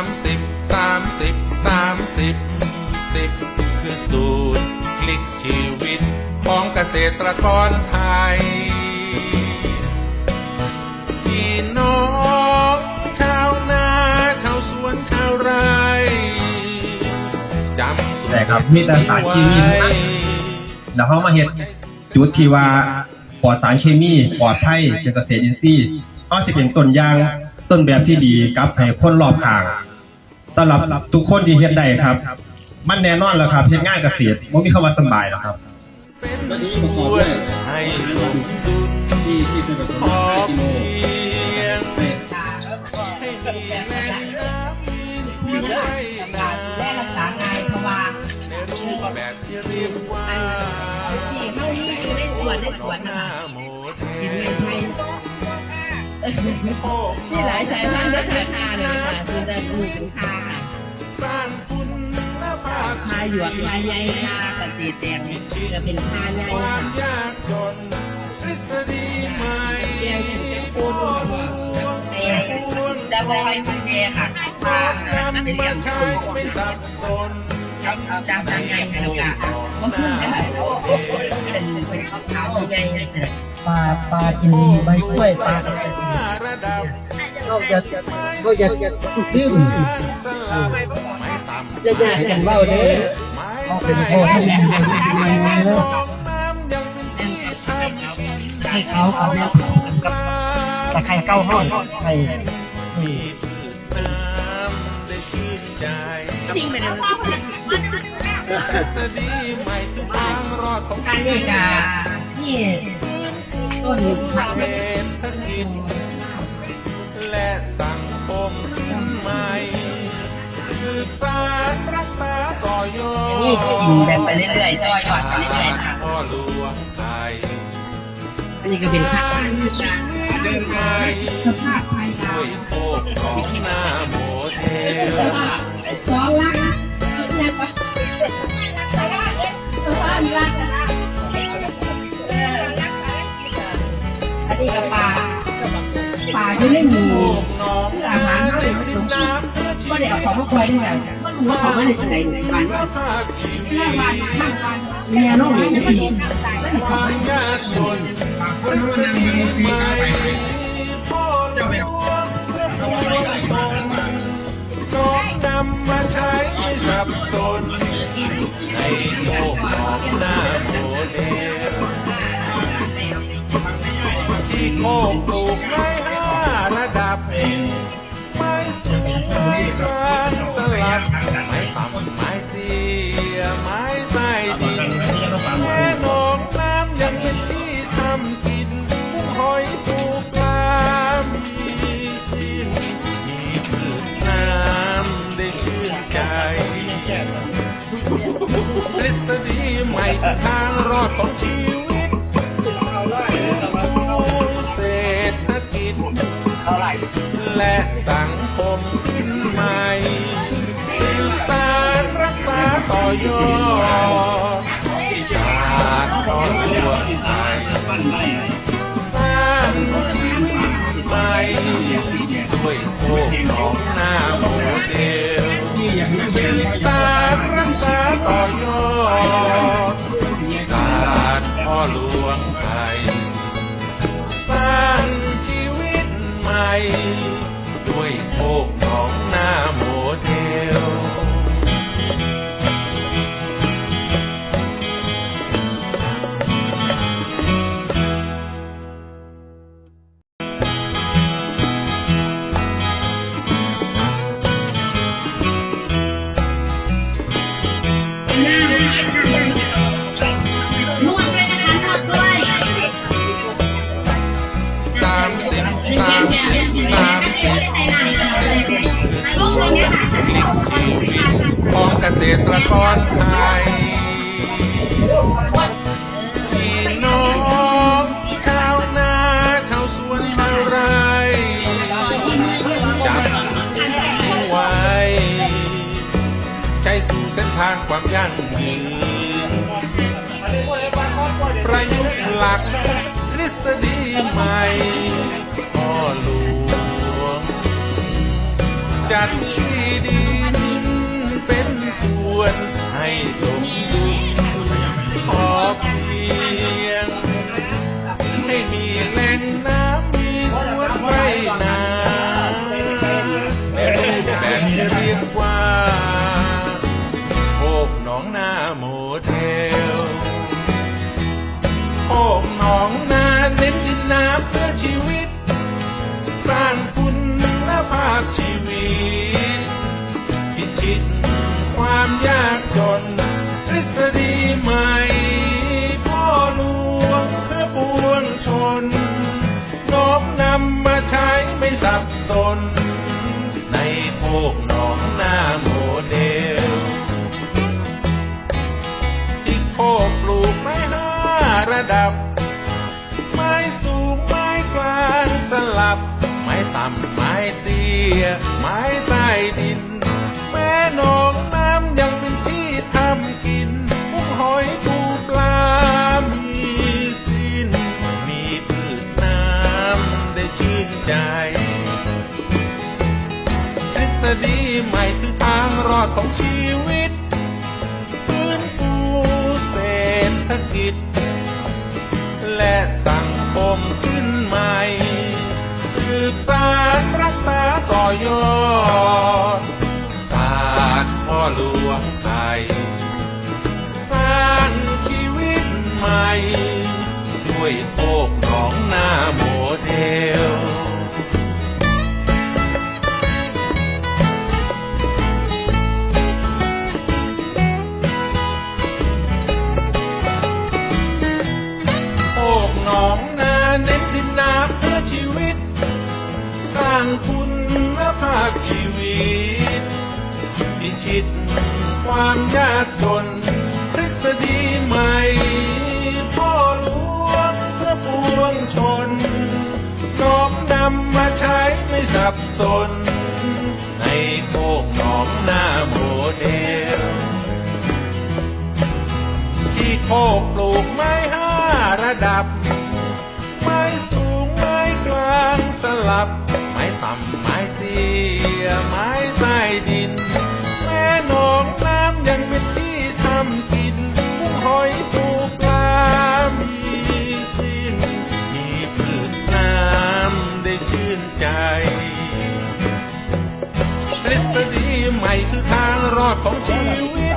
ามสิบสามสิบสามสิบสิบคือสูตรคลิกชีวิตของเกษตรกรไทยพี่น้องชาวนาชาวสวนชาวไร่จำสูตรแต่ครับมีแต่สารเคมีทั้งนั้นแล้วเขามาเฮ็ดจุดที่ว่าปลอดสารเคมีปลอดภัยเป็นเกษตรอินทรีย์เขาสิเป็นต้นยางต้นแบบที่ดีกับให้คนรอบข้าง สำหรับทุกคนที่เฮ็ดได้ครับ มันแน่นอนแล้วครับเฮ็ดงานเกษตรบ่มีคำว่าสำบายหรอกครับก็จะมีประกอบด้วยให้สมดุลที่ที่ส่วนผสมพอเพียงเสร็จให้มีแม่น้ำคือเรื่องการดูแลรักษาไงเพราะว่าในรูปแบบที่เรียกว่าที่เขานี่คือได้สวนได้สวนหนะน้าคะโมเทดินเมืองไทยมีหลายสายพันธุ์นะคะคาเลยค่ะคือจะดูเป็นคาค่ะ หยวกคาใหญ่คาเกษตรแดงจะเป็นคาใหญ่ควาค่ะมยากจนทฤษฎีใหม่แก้วถึงแก้วปูนค่ะแต่แต่ไปสังเกตค่ะคาสังเกตเรียงใช้คุณไม่สับสนจับจับจังไงค่ลูกอะมันขึ้นใช่ไหมเป็นเป็นข้าวขาใหญ่ใช่ไหมปลาปลากินใบกล้วยปลาก็จะกินเขาจะเขาจะดื้ม จะแยกกันเบ้าเด้อเขาเป็นพ่อที่ดีเลยให้เขาเอาเนี่ยผสมกันกับตะไคร้เก้าห้อนไข่มีพืชน้ำได้ชื่นใจทิ้งไปเลยทฤษฎีใหม่ทุกทางรอดของการนี่กะนี่ต้นผักเศรษฐกิจและสังคมใหม่สืบสา นรักษาต่อยอดนี่กินแบบไปเรื่อยๆต่อยอดไปเรื่อยๆค่ะพ่อหลวงไทยอันนี้ก็เป็นข้าวนี่การเดินไทยสภาพภายด้วยโคกของหน้าโมเทลสองลักเนี่ยปะสภาพลักอันนี้ก็ปลาปลาอยู่ในหมูคืออาหารเขาเลยผสม ก็ได้เอาของมาคอยได้ไงก็รู้ว่าขาไม่ได้ที่ไหนไหนบ้านเนี่ยน้องเนี่ยจะสีไม่เห็นเขาไม่ได้บางคนเขานางบางซีข้างไปไปเจ้าแบบน้องนำมาใช้สับสนในโลกของหน้าโมเดล ไม้ต่ำไม้เตี้ยไม้ใต้ดินแม่หนองน้ำยังเป็นที่ทำกินกุ้งหอยปูปลามีกินมีพืชน้ำได้ชื่นใจทฤษฎีใหม่ทางรอดของชีวิตเศรษฐกิจและสังคมขึ้นใหม่ สืบสารักษาต่อยอดชาติของตัวไทยสร้างใหม่ด้วยโคกของหน้าโมเดลที่อย่างนั้นสืบสารักษาต่อยอดชาติพ่อหลวงไทย ช่วงนี้ค่ะของเกษตรกรไทยพี่น้องชาวนาชาวสวนชาวไร่จับไว้ใช้สู่เส้นทางความยั่งยืนประยุกต์หลัก ฤษฎีใหม่พ่อหลวง จัดที่ดินเป็นส่วนให้สมดุลขอเพียง ให้มีแหล่งน้ำมีสวนไร่นาในรูปแบบที่เรียกว่าโคกหนองนา น้ำเพื่อชีวิต สร้างคุณภาพชีวิต พิชิตความยากจน ทฤษฎีใหม่ พ่อหลวงเพื่อปวงชนน้อมนำมาใช้ไม่สับสน ในโคกหนองหน้าโมเดลที่โคกปลูกไม้ห้าระดับ ใหม่คือทางรอดของชีวิตฟื้นฟูเศรษฐกิจ และสังคมขึ้นใหม่สืบสารรักษาต่อยอดศาสตร์พ่อหลวงไทยสร้างชีวิตใหม่ ด้วยโคกหนองนาโมเดล ความยากจนทฤษฎีใหม่พ่อหลวงเพื่อปวงชนน้อมนำมาใช้ไม่สับสน ในโคกหนองนาโมเดล ที่โคกปลูกไม้ห้าระดับ ทฤ